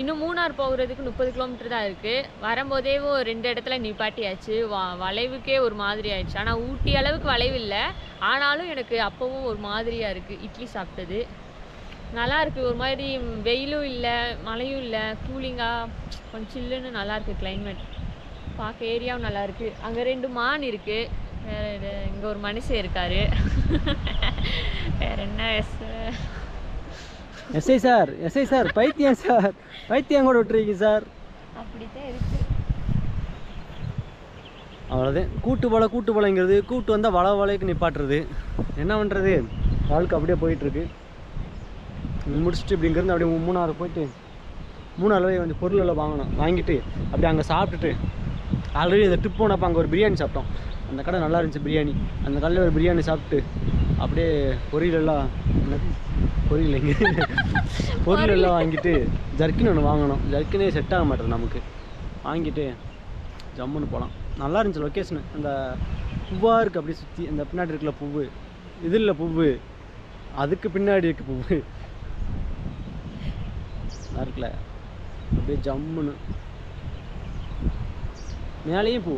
இன்னும் மூணார் போகிறதுக்கு முப்பது கிலோமீட்டர் தான் இருக்குது வரும்போதே ரெண்டு இடத்துல நிப்பாட்டியாச்சு. வா வளைவுக்கே ஒரு மாதிரி ஆயிடுச்சு. ஆனால் ஊட்டி அளவுக்கு வளைவு இல்லை. ஆனாலும் எனக்கு அப்போவும் ஒரு மாதிரியாக இருக்குது இட்லி சாப்பிட்டது. நல்லாயிருக்கு ஒரு மாதிரி வெயிலும் இல்லை மழையும் இல்லை. கூலிங்காக கொஞ்சம் சில்லுன்னு நல்லாயிருக்கு கிளைமேட் பார்க்க ஏரியாவும் நல்லாயிருக்கு அங்கே ரெண்டு மான் இருக்குது வேற இங்கே ஒரு மனுஷன் இருக்கார். வேறு என்ன S SI sir SI sir பைத்தியம் சார் பைத்தியம் கூட விட்டுருக்கீங்க சார். அவ்வளோதான் கூட்டு வலை கூட்டு வலைங்கிறது கூட்டு வந்தால் வள வலைக்கு நிப்பாட்டுறது. என்ன பண்ணுறது வாழ்க்கை அப்படியே போயிட்டுருக்கு. முடிச்சுட்டு இப்படிங்கிறது அப்படியே மூணாறு போயிட்டு மூணாறு போய் கொஞ்சம் பொருள் எல்லாம் வாங்கணும். வாங்கிட்டு அப்படியே அங்கே சாப்பிட்டுட்டு ஆல்ரெடி அந்த ட்ரிப் போனப்போ அங்கே ஒரு பிரியாணி சாப்பிட்டோம். அந்த கடை நல்லா இருந்துச்சு பிரியாணி. அந்த கடையில் ஒரு பிரியாணி சாப்பிட்டு அப்படியே பொரியல் எல்லாம் என்னது? பொரியல் எங்கே பொருள் எல்லாம் வாங்கிட்டு ஜர்க்கின் ஒன்று வாங்கணும். ஜர்க்கினே செட் ஆக மாட்டேது நமக்கு. வாங்கிட்டு ஜம்முன்னு போகலாம் நல்லா இருந்துச்சு லொக்கேஷனு அந்த பூவாக இருக்குது அப்படியே சுற்றி அந்த பின்னாடி இருக்குல்ல பூவு. இது இல்லை பூவு. அதுக்கு பின்னாடி இருக்கு பூவு. நல்லா இருக்குல்ல. அப்படியே ஜம்முன்னு. மேலேயும் பூ.